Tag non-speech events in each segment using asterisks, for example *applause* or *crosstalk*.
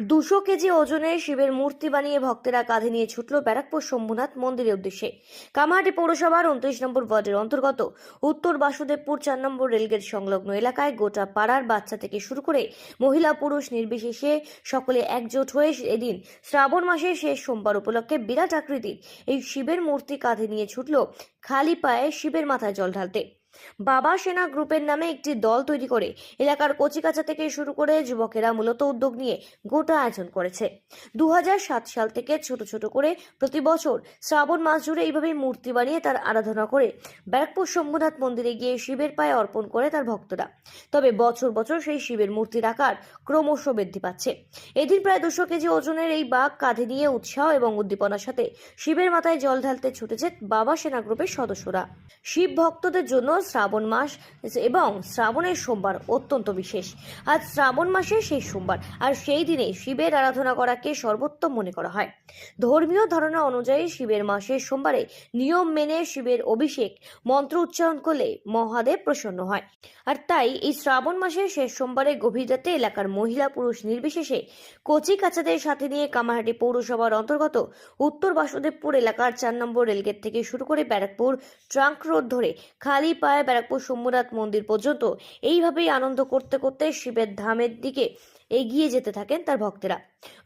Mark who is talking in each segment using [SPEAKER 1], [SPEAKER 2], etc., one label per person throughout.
[SPEAKER 1] দুশো কেজি ওজনের শিবের মূর্তি বানিয়ে ভক্তেরা কাঁধে নিয়ে ছুটল ব্যারাকপুর শম্ভুনাথ মন্দিরের উদ্দেশ্যে। কামাহাটি পৌরসভার উনত্রিশ নম্বর ওয়ার্ডের অন্তর্গত উত্তর বাসুদেবপুর চার নম্বর রেলগেট সংলগ্ন এলাকায় গোটা পাড়ার বাচ্চা থেকে শুরু করে মহিলা পুরুষ নির্বিশেষে সকলে একজোট হয়ে এদিন শ্রাবণ মাসের শেষ সোমবার উপলক্ষে বিরাট আকৃতির এই শিবের মূর্তি কাঁধে নিয়ে ছুটল খালি পায়ে শিবের মাথায় জল ঢালতে। বাবা সেনা গ্রুপের নামে একটি দল তৈরি করে এলাকার কচিকাচা থেকে শুরু করে যুবকেরা মূলত উদ্যোগ নিয়ে গোটা আয়োজন করেছে। দু হাজার সাত সাল থেকে ছোট ছোট করে প্রতি বছর শ্রাবণ মাস জুড়ে এইভাবেই মূর্তি বানিয়ে তার আরাধনা করে ব্যারাকপুর শম্ভুনাথ মন্দিরে গিয়ে শিবের পায়ে অর্পণ করে তার ভক্তরা। তবে বছর বছর সেই শিবের মূর্তির আকার ক্রমশ বৃদ্ধি পাচ্ছে। এদিন প্রায় দুশো কেজি ওজনের এই বাঘ কাঁধে নিয়ে উৎসাহ এবং উদ্দীপনার সাথে শিবের মাথায় জল ঢালতে ছুটেছে বাবা সেনা গ্রুপের সদস্যরা। শিব ভক্তদের জন্য শ্রাবণ মাস এবং শ্রাবণের সোমবার অত্যন্ত বিশেষ। আজ শ্রাবণ মাসের শেষ সোমবার, আর সেই দিনে শিবের আরাধনা করাকে সর্বোত্তম মনে করা হয়। ধর্মীয় ধারণা অনুযায়ী শিবের মাসের সোমবারে নিয়ম মেনে শিবের অভিষেক, মন্ত্র উচ্চারণ করলে মহাদেব প্রসন্ন হয়। আর তাই এই শ্রাবণ মাসের শেষ সোমবারে গভীর রাতে এলাকার মহিলা পুরুষ নির্বিশেষে কচি কাচাদের সাথে নিয়ে কামারহাটি পৌরসভার অন্তর্গত উত্তর বাসুদেবপুর এলাকার চার নম্বর রেলগেট থেকে শুরু করে ব্যারাকপুর ট্রাঙ্ক রোড ধরে খালি পায়ে ব্যারাকপুর সোমনাথ মন্দির পর্যন্ত এইভাবেই আনন্দ করতে করতে শিবের ধামের দিকে এগিয়ে যেতে থাকেন তার ভক্তেরা।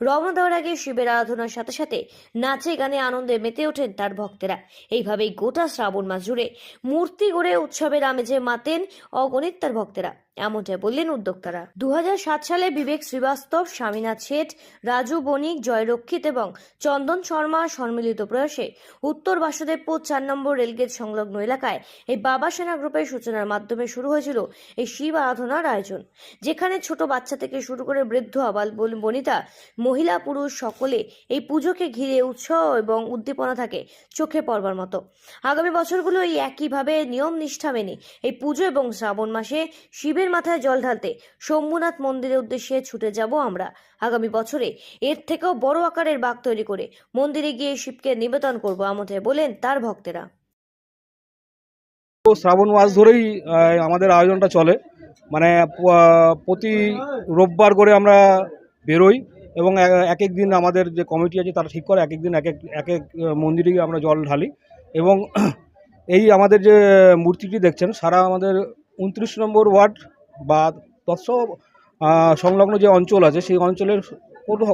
[SPEAKER 1] রওনা দেওয়ার আগে শিবের আরাধনার সাথে সাথে নাচে গানে আনন্দে মেতে ওঠেন তার ভক্তেরা। এইভাবেই গোটা শ্রাবণ মাস জুড়ে মূর্তি গড়ে উৎসবের আমেজে মাতেন অগণিত তার ভক্তেরা। এমনটাই বললেন উদ্যোক্তারা। দু হাজার সাত সালে বিবেক শ্রীবাস্তব, স্বামীনাথ শেঠ, রাজু বণিক, জয়রক্ষিত এবং চন্দন শর্মা সম্মিলিত প্রয়াসে উত্তর বাসুদেবপুর চার নম্বর রেলগেট সংলগ্ন এলাকায় এই বাবা সেনা গ্রুপের সূচনার মাধ্যমে শুরু হয়েছিল এই শিব আরাধনার আয়োজন, যেখানে ছোট বাচ্চা থেকে শুরু করে বৃদ্ধ আবাল বনিতা, মহিলা, পুরুষ সকলে এই পুজোকে ঘিরে উৎসাহ এবং উদ্দীপনা থাকে চোখে পড়বার মতো। আগামী বছরগুলো এই একইভাবে নিয়ম নিষ্ঠা মেনে এই পুজো এবং শ্রাবণ মাসে শিবের মাথায় জল ঢালতে শম্ভুনাথ মন্দিরের উদ্দেশ্যে ছুটে যাব আমরা। আগামী বছরে এর থেকেও বড় আকারের বাঘ তৈরি করে মন্দিরে গিয়ে শিবকে নিবেদন করব আমতে বলেন তার ভক্তেরা।
[SPEAKER 2] শ্রাবণ মাস ধরেই আমাদের আয়োজনটা চলে। মানে প্রতি রোববার করে আমরা বেরোই এবং এক এক দিন আমাদের যে কমিটি আছে তারা ঠিক করে এক এক দিন এক এক এক এক আহ, মন্দিরে গিয়ে আমরা জল ঢালি এবং *clears throat* এই আমাদের যে মূর্তিটি দেখছেন সারা আমাদের উনত্রিশ নম্বর ওয়ার্ড বা তৎস সংলগ্ন যে অঞ্চল আছে সেই অঞ্চলের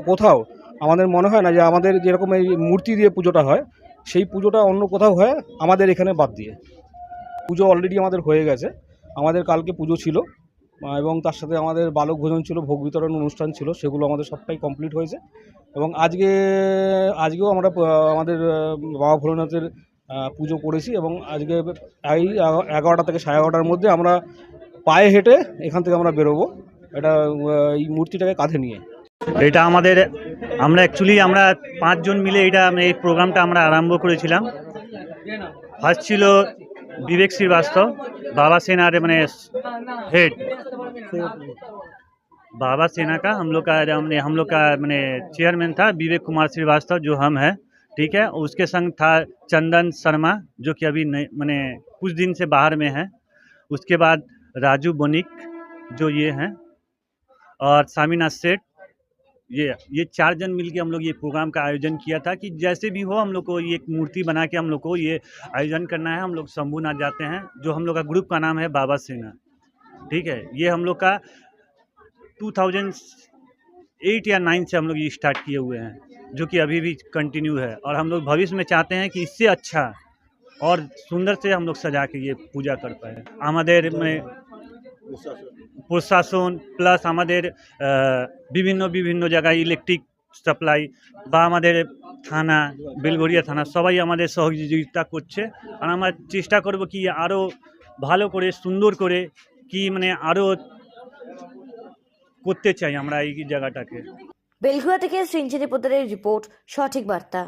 [SPEAKER 2] কোথাও আমাদের মনে হয় না যে আমাদের যেরকম এই মূর্তি দিয়ে পুজোটা হয় সেই পুজোটা অন্য কোথাও হয় আমাদের এখানে বাদ দিয়ে। পুজো অলরেডি আমাদের হয়ে গেছে আমাদের কালকে পুজো ছিল। এবং তার সাথে আমাদের বালক ভোজন ছিল, ভোগ বিতরণ অনুষ্ঠান ছিল, সেগুলো আমাদের সবটাই কমপ্লিট হয়েছে। এবং আজকে, আজকেও আমরা আমাদের বাবা ভোলেনাথের পুজো করেছি এবং আজকে এই এগারোটা থেকে সাড়ে এগারোটার মধ্যে আমরা পায়ে হেঁটে এখান থেকে আমরা বেরোবো। এটা এই মূর্তিটাকে কাঁধে নিয়ে।
[SPEAKER 3] এটা আমাদের, আমরা অ্যাকচুয়ালি আমরা পাঁচজন মিলে এটা এই প্রোগ্রামটা আমরা আরম্ভ করেছিলাম। ফার্স্ট ছিল विवेक श्रीवास्तव, बाबा सेना अरे मैंने हेड। बाबा सेना का हम लोग का, हमने हम लोग का मैंने चेयरमैन था विवेक कुमार श्रीवास्तव, जो हम हैं, ठीक है? उसके संग था चंदन शर्मा, जो कि अभी नहीं मैंने कुछ दिन से बाहर में हैं। उसके बाद राजू बोनिक, जो ये हैं, और सामीना सेठ ये ये चार जन मिलके हम लोग ये प्रोग्राम का आयोजन किया था कि जैसे भी हो हम लोग को ये एक मूर्ति बना के हम लोग को ये आयोजन करना है। हम लोग शंभुनाथ जाते हैं, जो हम लोग का ग्रुप का नाम है बाबा सेना। ठीक है? ये हम लोग का 2008 या नाइन से हम लोग ये स्टार्ट किए हुए हैं, जो कि अभी भी कंटिन्यू है। और हम लोग भविष्य में चाहते हैं कि इससे अच्छा और सुंदर से हम लोग सजा के ये पूजा कर पाए। हमारे में প্রশাসন। প্লাস আমাদের বিভিন্ন বিভিন্ন জায়গায় ইলেকট্রিক সাপ্লাই বা আমাদের থানা বেলগড়িয়া থানা সবাই আমাদের সহযোগিতা করছে। আর আমরা চেষ্টা করব কি আরও ভালো করে, সুন্দর করে কি মানে আরও করতে চাই আমরা এই জায়গাটাকে।
[SPEAKER 1] বেলঘুয়া থেকে সৃঞ্জিনী পোদ্দারের রিপোর্ট, সঠিক বার্তা।